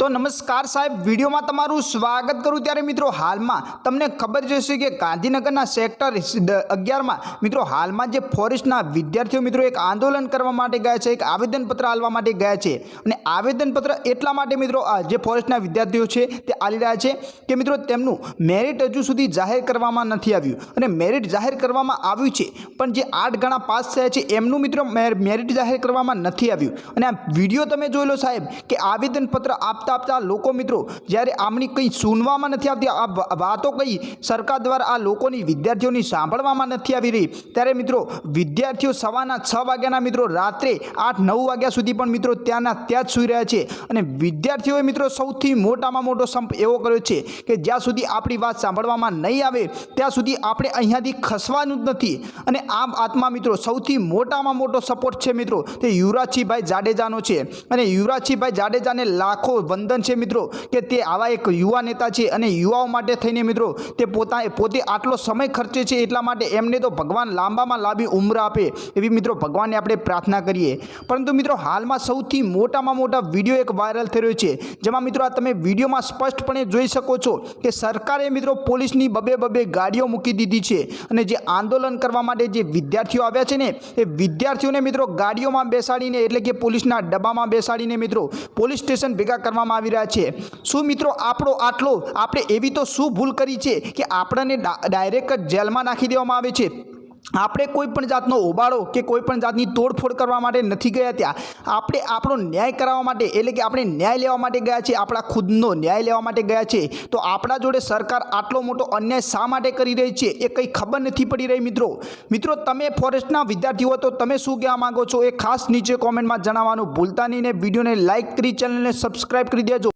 તો નમસ્કાર સાહેબ, વિડીયોમાં તમારું સ્વાગત કરું ત્યારે મિત્રો હાલમાં તમને ખબર જશે કે ગાંધીનગરના સેક્ટર અગિયારમાં મિત્રો હાલમાં જે ફોરેસ્ટના વિદ્યાર્થીઓ મિત્રો એક આંદોલન કરવા માટે ગયા છે, એક આવેદનપત્ર આલવા માટે ગયા છે અને આવેદનપત્ર એટલા માટે મિત્રો જે ફોરેસ્ટના વિદ્યાર્થીઓ છે તે આલી રહ્યા છે કે મિત્રો તેમનું મેરિટ હજુ સુધી જાહેર કરવામાં નથી આવ્યું અને મેરિટ જાહેર કરવામાં આવ્યું છે, પણ જે આઠ ગણા પાસ થયા છે એમનું મિત્રો મેર- મેરિટ જાહેર કરવામાં નથી આવ્યું અને આ વીડિયો તમે જોઈ લો સાહેબ કે આવેદનપત્ર આપતા આપતા લોકો મિત્રો, જ્યારે આમની કંઈ સુનવામાં નથી આવતી, આ વાતો કંઈ સરકાર દ્વારા આ લોકોની વિદ્યાર્થીઓની સાંભળવામાં નથી આવી રહી, ત્યારે મિત્રો વિદ્યાર્થીઓ સવારના છ વાગ્યાના મિત્રો, રાત્રે આઠ, નવ વાગ્યા સુધી પણ મિત્રો ત્યાંના ત્યાં જ સૂઈ રહ્યા છે. અને વિદ્યાર્થીઓએ મિત્રો સૌથી મોટામાં મોટો સંપ એવો કર્યો છે કે જ્યાં સુધી આપણી વાત સાંભળવામાં નહીં આવે, ત્યાં સુધી આપણે અહીંયાથી ખસવાનું જ નથી. અને આમ આત્મા મિત્રો સૌથી મોટામાં મોટો સપોર્ટ છે મિત્રો, તે યુવરાજસિંહભાઈ જાડેજાનો છે. અને યુવરાજસિંહભાઈ જાડેજાને લાખો વંદન છે મિત્રો કે તે આવા એક યુવા નેતા છે અને યુવાઓ માટે થઈને મિત્રો તે પોતા પોતે આટલો સમય ખર્ચે છે એટલા માટે એમને તો ભગવાન લાંબામાં લાંબી ઉંમર આપે એવી મિત્રો ભગવાનને આપણે પ્રાર્થના કરીએ. પરંતુ મિત્રો હાલમાં સૌથી મોટામાં મોટા વીડિયો એક વાયરલ થઈ રહ્યો છે, જેમાં મિત્રો આ તમે વિડીયોમાં સ્પષ્ટપણે જોઈ શકો છો કે સરકારે મિત્રો પોલીસની બબે બબે ગાડીઓ મૂકી દીધી છે અને જે આંદોલન કરવા માટે જે વિદ્યાર્થીઓ આવ્યા છે ને, એ વિદ્યાર્થીઓને મિત્રો ગાડીઓમાં બેસાડીને એટલે કે પોલીસના ડબ્બામાં બેસાડીને મિત્રો પોલીસ સ્ટેશન ભેગા કરવામાં આવી રહ્યા છે. શું મિત્રો આપણો આટલો આપણે એવી તો શું ભૂલ કરી છે કે આપણને ડાયરેક્ટ જ જેલમાં નાખી દેવામાં આવે છે? આપણે કોઈ પણ જાતનો ઓબાળો કે કોઈ પણ જાતની તોડફોડ કરવા માટે નથી ગયા ત્યાં. આપણે આપણો ન્યાય કરાવવા માટે, એટલે કે આપણે ન્યાય લેવા માટે ગયા છે આપણા ખુદનો ન્યાય લેવા માટે ગયા છે તો આપણા જોડે સરકાર આટલો મોટો અન્યાય શા માટે કરી રહી છે એ કંઈ ખબર નથી પડી રહી મિત્રો. મિત્રો, તમે ફોરેસ્ટના વિદ્યાર્થીઓ તો તમે શું કહેવા માગો છો એ ખાસ નીચે કોમેન્ટમાં જણાવવાનું ભૂલતા નહીં ને વિડીયોને લાઇક કરી, ચેનલને સબસ્ક્રાઈબ કરી દેજો.